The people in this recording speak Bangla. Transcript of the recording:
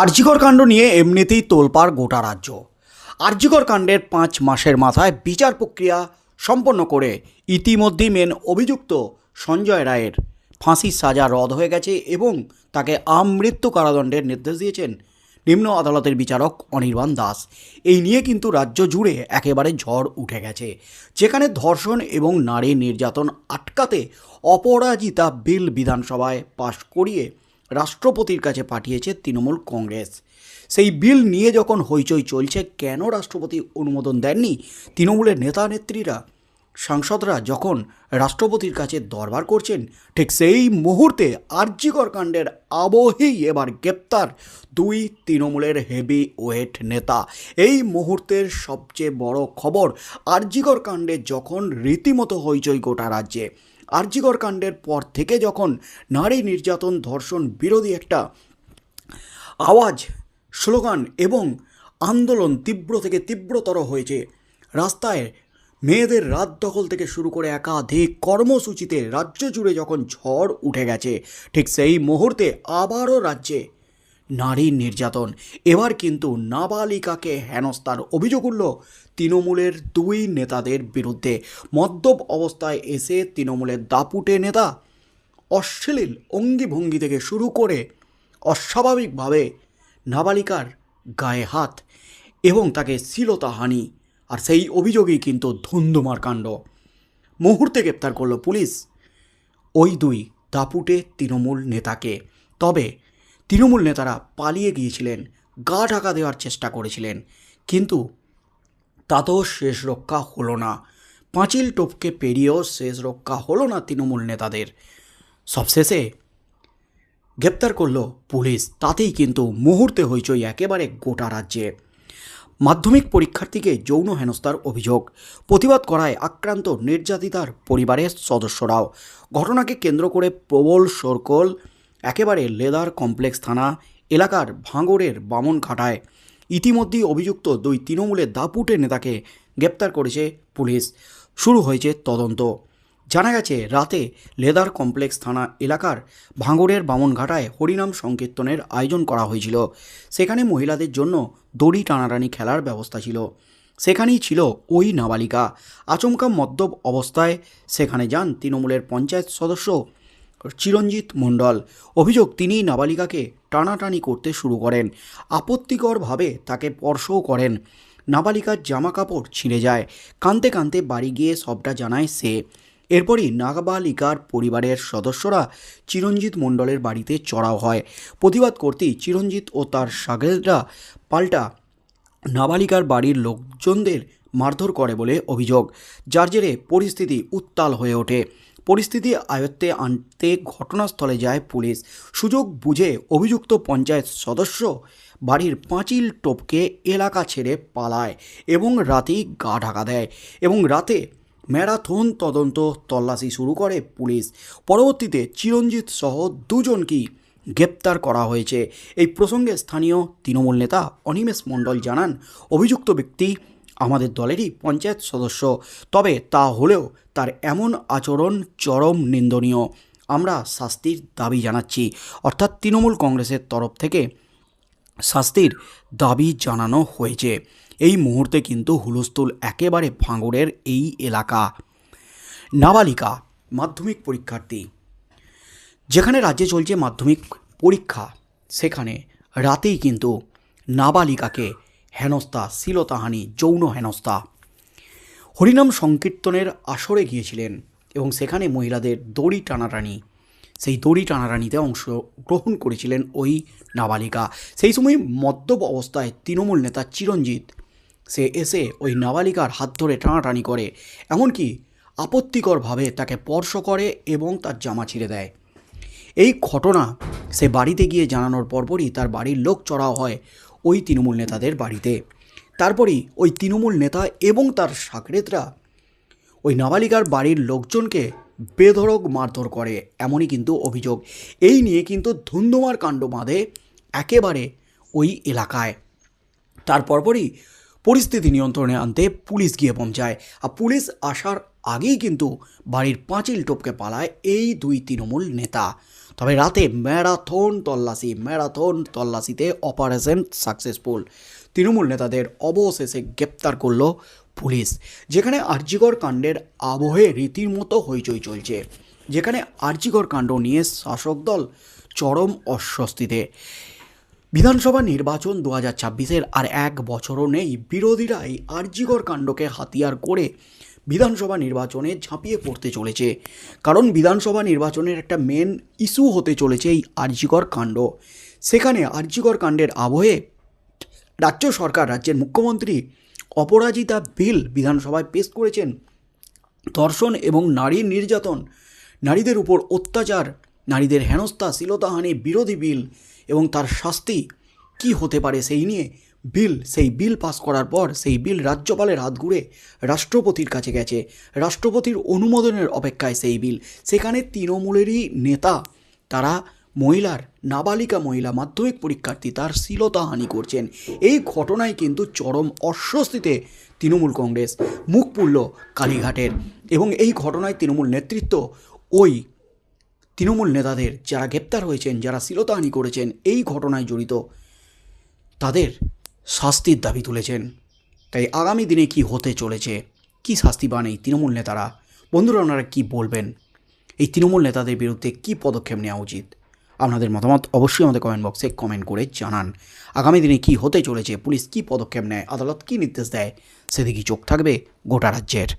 আরজিকর কাণ্ড নিয়ে এমনিতেই তোলপাড় গোটা রাজ্য। আরজিকর কাণ্ডের পাঁচ মাসের মাথায় বিচার প্রক্রিয়া সম্পন্ন করে ইতিমধ্যেই মেন অভিযুক্ত সঞ্জয় রায়ের ফাঁসির সাজা রদ হয়ে গেছে এবং তাকে আমৃত্যু কারাদণ্ডের নির্দেশ দিয়েছেন নিম্ন আদালতের বিচারক অনির্বাণ দাস। এই নিয়ে কিন্তু রাজ্য জুড়ে একেবারে ঝড় উঠে গেছে, যেখানে ধর্ষণ এবং নারী নির্যাতন আটকাতে অপরাজিতা বিল বিধানসভায় পাশ করিয়ে রাষ্ট্রপতির কাছে পাঠিয়েছে তৃণমূল কংগ্রেস। সেই বিল নিয়ে যখন হইচই চলছে, কেন রাষ্ট্রপতি অনুমোদন দেননি তৃণমূলের নেতা নেত্রীরা? সাংসদরা যখন রাষ্ট্রপতির কাছে দরবার করছেন, ঠিক সেই মুহূর্তে আর্যিকর কাণ্ডের আবহেই এবার গ্রেপ্তার দুই তৃণমূলের হেভি ওয়েট নেতা। এই মুহূর্তের সবচেয়ে বড় খবর আর্যিকর কাণ্ডে যখন রীতিমতো হইচই গোটা রাজ্যে। আর্যিকর কাণ্ডের পর থেকে যখন নারী নির্যাতন ধর্ষণ বিরোধী একটা আওয়াজ, স্লোগান এবং আন্দোলন তীব্র থেকে তীব্রতর হয়েছে, রাস্তায় মেয়েদের রাত দখল থেকে শুরু করে একাধিক কর্মসূচিতে রাজ্য জুড়ে যখন ঝড় উঠে গেছে, ঠিক সেই মুহূর্তে আবারও রাজ্যে নারী নির্যাতন। এবার কিন্তু নাবালিকাকে হেনস্থার অভিযোগ উঠল তৃণমূলের দুই নেতাদের বিরুদ্ধে। মদ্যপ অবস্থায় এসে তৃণমূলের দাপুটে নেতা অশ্লীল অঙ্গিভঙ্গি থেকে শুরু করে অস্বাভাবিকভাবে নাবালিকার গায়ে হাত এবং তাকে শ্লীলতাহানি আর সেই অভিযোগেই কিন্তু ধুন্ধুমার কাণ্ড। মুহূর্তে গ্রেপ্তার করল পুলিশ। ওই দুই দাপুটে তৃণমূল নেতাকে। তবে তৃণমূল নেতারা পালিয়ে গিয়েছিলেন, গা ঢাকা দেওয়ার চেষ্টা করেছিলেন। কিন্তু তাতেও শেষ রক্ষা হলো না। পাঁচিল টোপকে পেরিয়েও শেষ রক্ষা হলো না তৃণমূল নেতাদের। সবশেষে গ্রেপ্তার করল পুলিশ। তাতেই কিন্তু মুহূর্তে হইচই একেবারে গোটা রাজ্যে। মাধ্যমিক পরীক্ষার্থীকে যৌন হেনস্থার অভিযোগ। প্রতিবাদ করায় আক্রান্ত নির্যাতিতার পরিবারের সদস্যরাও। ঘটনাকে কেন্দ্র করে প্রবল সরকল একেবারে লেদার কমপ্লেক্স থানা, এলাকার ভাঙড়ের বামনঘাটায় ইতিমধ্যেই অভিযুক্ত দুই তৃণমূলের দাপুটে নেতাকে গ্রেপ্তার করেছে পুলিশ। শুরু হয়েছে তদন্ত। জানা গেছে, রাতে লেদার কমপ্লেক্স থানা এলাকার ভাঙড়ের বামনঘাটায় হরিনাম সংকীর্তনের আয়োজন করা হয়েছিল। সেখানে মহিলাদের জন্য দড়ি টানাটানি খেলার ব্যবস্থা ছিল। সেখানেই ছিল ওই নাবালিকা। আচমকা মদ্যপ অবস্থায় সেখানে যান তৃণমূলের পঞ্চায়েত সদস্য চিরঞ্জিত মণ্ডল। অভিযোগ তিনি নাবালিকাকে টানাটানি করতে শুরু করেন। আপত্তিকরভাবে তাকে স্পর্শও করেন। নাবালিকার জামা কাপড় ছিঁড়ে যায়। কাঁদতে কাঁদতে বাড়ি গিয়ে সবটা জানায় সে। এরপরই নাবালিকার পরিবারের সদস্যরা চিরঞ্জিত মণ্ডলের বাড়িতে চড়াও হয়। প্রতিবাদ করতেই চিরঞ্জিত ও তার সাগরেদরা পাল্টা নাবালিকার বাড়ির লোকজনদের মারধর করে বলে অভিযোগ। যার জেরে পরিস্থিতি উত্তাল হয়ে ওঠে। পরিস্থিতি আয়ত্তে আনতে ঘটনাস্থলে যায় পুলিশ। সুযোগ বুঝে অভিযুক্ত পঞ্চায়েত সদস্য বাড়ির পাঁচিল টপকে এলাকা ছেড়ে পালায় এবং রাতেই গা ঢাকা দেয় এবং রাতে ম্যারাথন তদন্ত তল্লাশি শুরু করে পুলিশ। পরবর্তীতে চিরঞ্জিত সহ দুজনকেই গ্রেপ্তার করা হয়েছে। এই প্রসঙ্গে স্থানীয় তৃণমূল নেতা অনিমেষ মণ্ডল জানান, অভিযুক্ত ব্যক্তি আমাদের দলেরই পঞ্চায়েত সদস্য। তবে তা হলেও তার এমন আচরণ চরম নিন্দনীয়। আমরা শাস্তির দাবি জানাচ্ছি। অর্থাৎ তৃণমূল কংগ্রেসের তরফ থেকে শাস্তির দাবি জানানো হয়েছে। এই মুহূর্তে কিন্তু হুলস্থুল একেবারে ভাঙড়ের এই এলাকা। নাবালিকা মাধ্যমিক পরীক্ষার্থী। যেখানে রাজ্যে চলছে মাধ্যমিক পরীক্ষা, সেখানে রাতেই কিন্তু নাবালিকাকে হেনস্থা শ্লীলতাহানি যৌন হেনস্থা। হরিনাম সংকীর্তনের আসরে গিয়েছিলেন এবং সেখানে মহিলাদের দড়ি টানাটানি। সেই দড়ি টানাটানিতে অংশ গ্রহণ করেছিলেন ওই নাবালিকা। সেই সময় মদ্যপ অবস্থায় তৃণমূল নেতা চিরঞ্জিত। সে এসে ওই নাবালিকার হাত ধরে টানাটানি করে, এমনকি আপত্তিকরভাবে তাকে স্পর্শ করে এবং তার জামা ছিঁড়ে দেয়। এই ঘটনা সে বাড়িতে গিয়ে জানানোর পরপরই তার বাড়ির লোক চড়াও হয়। ওই তৃণমূল নেতাদের বাড়িতে। তারপরই ওই তৃণমূল নেতা এবং তার সাকরেতরা ওই নাবালিকার বাড়ির লোকজনকে বেধড়ক মারধর করে, এমনই কিন্তু অভিযোগ। এই নিয়ে কিন্তু ধুন্ধুমার কাণ্ড বাঁধে একেবারে ওই এলাকায়। তার পরপরই পরিস্থিতি নিয়ন্ত্রণে আনতে পুলিশ গিয়ে পৌঁছায়। আর পুলিশ আসার আগেই কিন্তু বাড়ির পাঁচিল টপকে পালায় এই দুই তৃণমূল নেতা। তবে রাতে ম্যারাথন তল্লাশি, ম্যারাথন তল্লাশিতে অপারেশন সাকসেসফুল। তৃণমূল নেতাদের অবশেষে গ্রেপ্তার করল পুলিশ, যেখানে আর্যিকর কাণ্ডের আবহে রীতির মতো হইচই চলছে। যেখানে আর্যিকর কাণ্ড নিয়ে শাসক দল চরম অস্বস্তিতে। বিধানসভা নির্বাচন দু হাজার ছাব্বিশের আর এক বছরও নেই বিরোধীরা এই আর্যিকর কাণ্ডকে হাতিয়ার করে বিধানসভা নির্বাচনে ঝাঁপিয়ে পড়তে চলেছে। কারণ বিধানসভা নির্বাচনের একটা মেন ইস্যু হতে চলেছে এই আর্যিকর কাণ্ড। সেখানে আর্যিকর কাণ্ডের আবহে রাজ্য সরকার, রাজ্যের মুখ্যমন্ত্রী অপরাজিতা বিল বিধানসভায় পেশ করেছেন। ধর্ষণ এবং নারী নির্যাতন, নারীদের উপর অত্যাচার, নারীদের হেনস্থা শ্লীলতাহানি বিরোধী বিল এবং তার শাস্তি কি হতে পারে সেই নিয়ে বিল, সেই বিল পাস করার পর সেই বিল রাজ্যপালের হাত ঘুরে রাষ্ট্রপতির কাছে গেছে। রাষ্ট্রপতির অনুমোদনের অপেক্ষায় সেই বিল। সেখানে তৃণমূলেরই নেতা, তারা মহিলার, নাবালিকা মহিলা মাধ্যমিক পরীক্ষার্থী, তার শ্লীলতাহানি করছেন। এই ঘটনায় কিন্তু চরম অস্বস্তিতে তৃণমূল কংগ্রেস মুখ পুরল কালীঘাটের এবং এই ঘটনায় তৃণমূল নেতৃত্ব ওই তৃণমূল নেতাদের যারা গ্রেপ্তার হয়েছেন, যারা শ্লীলতাহানি করেছেন, এই ঘটনায় জড়িত, তাদের শাস্তির দাবি তুলেছেন। তাই আগামী দিনে কি হতে চলেছে, কি শাস্তি পান এই তৃণমূল নেতারা? বন্ধুরা ওনারা কী বলবেন? এই তৃণমূল নেতাদের বিরুদ্ধে কি পদক্ষেপ নেওয়া উচিত? আপনাদের মতামত অবশ্যই আমাদের কমেন্ট বক্সে কমেন্ট করে জানান। আগামী দিনে কি হতে চলেছে, পুলিশ কি পদক্ষেপ নেয়, আদালত কি নির্দেশ দেয়, সেদিকে চোখ থাকবে গোটা রাজ্যের।